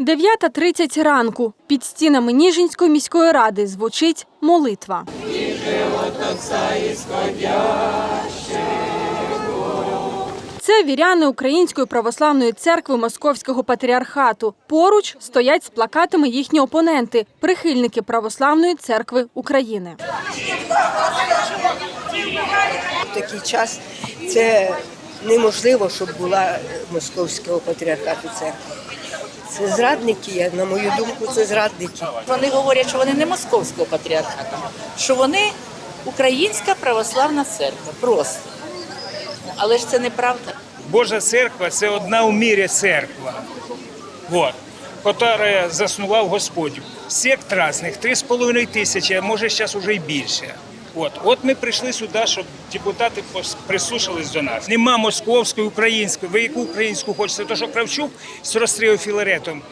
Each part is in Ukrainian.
9.30 ранку. Під стінами Ніжинської міської ради звучить молитва. Це віряни Української православної церкви Московського патріархату. Поруч стоять з плакатами їхні опоненти, прихильники Православної церкви України. Такий час це неможливо, щоб була московського патріархату церква. Це зрадники, я- на мою думку, це зрадники. Вони говорять, що вони не московського патріархату, що вони українська православна церква. Просто. Але ж це неправда. Божа церква це одна у мірі церква, вот, яка заснував Господь. Сект різних, три з половиною тисячі, а може зараз вже й більше. От, от ми прийшли сюди, щоб депутати прислушались до нас. Нема московської, української. Ви яку українську хочете? То, що Кравчук з розстрілу Філаретом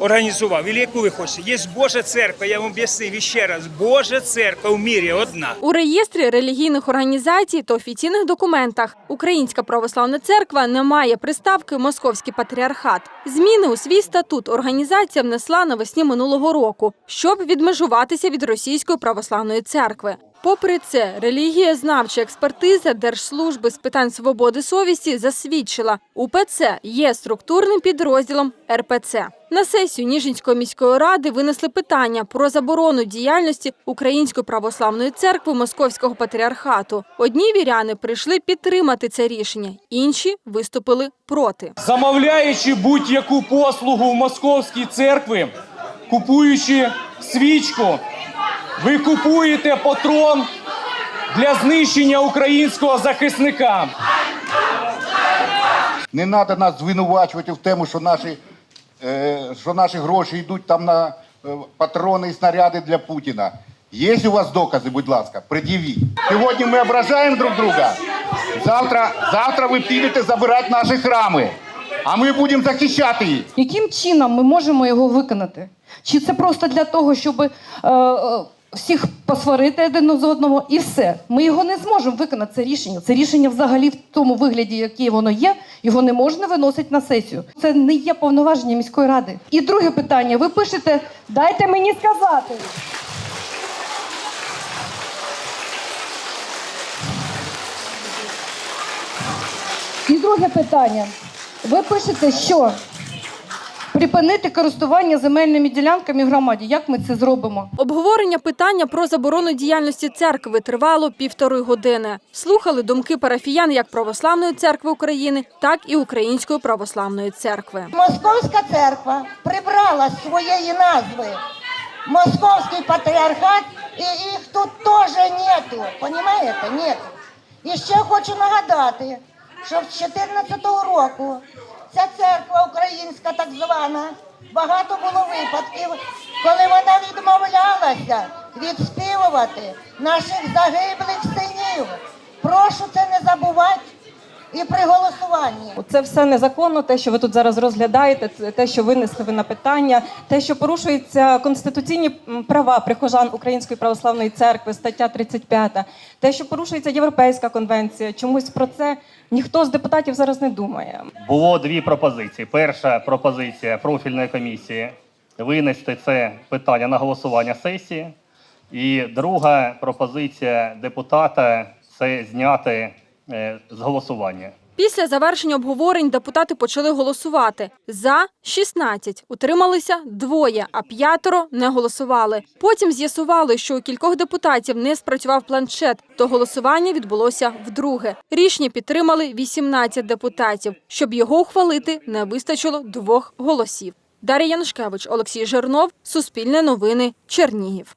організував, і яку ви хочете? Є Божа церква, я вам об'яснив іще раз. Божа церква в мірі одна. У реєстрі релігійних організацій та офіційних документах Українська православна церква не має приставки Московський патріархат. Зміни у свій статут організація внесла навесні минулого року, щоб відмежуватися від Російської православної церкви. Попри це, релігієзнавча експертиза Держслужби з питань свободи совісті засвідчила, УПЦ є структурним підрозділом РПЦ. На сесію Ніжинської міської ради винесли питання про заборону діяльності Української православної церкви Московського патріархату. Одні віряни прийшли підтримати це рішення, інші виступили проти. замовляючи будь-яку послугу в московській церкві, купуючи свічку, ви купуєте патрон для знищення українського захисника. Не треба нас звинувачувати в тому, що наші, е, що наші гроші йдуть там на е, патрони і снаряди для Путіна. Є у вас докази, будь ласка, пред'явіть. Сьогодні ми ображаємо друг друга. Завтра, завтра ви підете забирати наші храми, а ми будемо захищати їх. Яким чином ми можемо його виконати? Чи це просто для того, щоб е, е, всіх посварити один з одного і все? Ми його не зможемо виконати. Це рішення. Це рішення взагалі в тому вигляді, яке воно є, його не можна виносити на сесію. Це не є повноваження міської ради. І друге питання: ви пишете Дайте мені сказати. І друге питання. Ви пишете, що припинити користування земельними ділянками в громаді. Як ми це зробимо? Обговорення питання про заборону діяльності церкви тривало півтори години. Слухали думки парафіян як Православної церкви України, так і Української православної церкви. Московська церква прибрала з своєї назви Московський патріархат, і їх тут теж нету. Понімаєте? Нет. І ще хочу нагадати, що з 2014 року ця церква українська, так звана, багато було випадків, коли вона відмовлялася відспівувати наших загиблих синів. Прошу це не забувати і при голосуванні. Це все незаконно, те, що ви тут зараз розглядаєте, це те, що винесли ви на питання, те, що порушуються конституційні права прихожан Української православної церкви, стаття 35, те, що порушується Європейська конвенція. Чомусь про це ніхто з депутатів зараз не думає. Було дві пропозиції. Перша пропозиція профільної комісії винести це питання на голосування сесії. І друга пропозиція депутата це зняти з голосування. Після завершення обговорень депутати почали голосувати. За – 16, утрималися – двоє, а п'ятеро не голосували. Потім з'ясували, що у кількох депутатів не спрацював планшет, то голосування відбулося вдруге. Рішення підтримали 18 депутатів. Щоб його ухвалити, не вистачило двох голосів. Дар'я Янушкевич, Олексій Жернов, Суспільне новини, Чернігів.